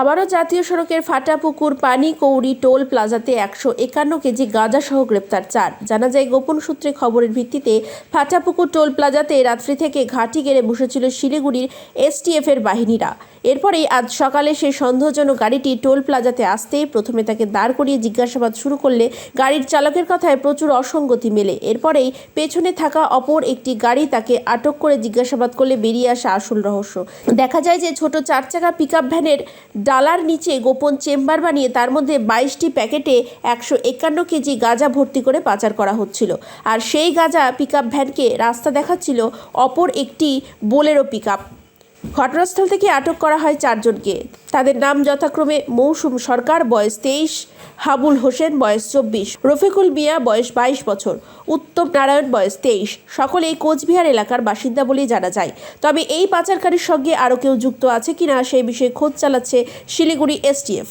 আবারও জাতীয় সড়কের ফাটাপুকুর পানি, কৌড়ি, টোল প্লাজাতে একশো একান্ন কেজি গাঁজা সহ গ্রেপ্তার চার। জানা যায়, গোপন সূত্রে খবরের ভিত্তিতে ফাটাপুকুর টোল প্লাজাতে রাত্রি থেকে ঘাঁটি গেড়ে বসেছিল শিলিগুড়ির এসটিএফ এর বাহিনীরা। এরপরেই আজ সকালে সেই সন্দেহজনক গাড়িটি টোল প্লাজাতে আসতেই প্রথমে তাকে দাঁড় করিয়ে জিজ্ঞাসাবাদ শুরু করলে গাড়ির চালকের কথায় প্রচুর অসঙ্গতি মেলে। এরপরেই পেছনে থাকা অপর একটি গাড়ি তাকে আটক করে জিজ্ঞাসাবাদ করলে বেরিয়ে আসা আসল রহস্য। দেখা যায় যে ছোট চার চাকা পিক ভ্যানের ডালার নিচে গোপন চেম্বার বানিয়ে তার মধ্যে বাইশটি প্যাকেটে একশো একান্ন কেজি গাঁজা ভর্তি করে পাচার করা হচ্ছিল। আর সেই গাঁজা পিক ভ্যানকে রাস্তা দেখাচ্ছিল অপর একটি বোলেরো পিক ঘটনাস্থল থেকে আটক করা হয় চারজনকে। তাদের নাম যথাক্রমে মৌসুম সরকার, বয়স তেইশ, হাবুল হোসেন, বয়স চব্বিশ, রফিকুল মিয়া, বয়স বাইশ বছর, উত্তম নারায়ণ, বয়স তেইশ। সকলেই কোচবিহার এলাকার বাসিন্দা বলেই জানা যায়। তবে এই পাচারকারীর সঙ্গে আরও কেউ যুক্ত আছে কিনা সেই বিষয়ে খোঁজ চালাচ্ছে শিলিগুড়ি এসটিএফ।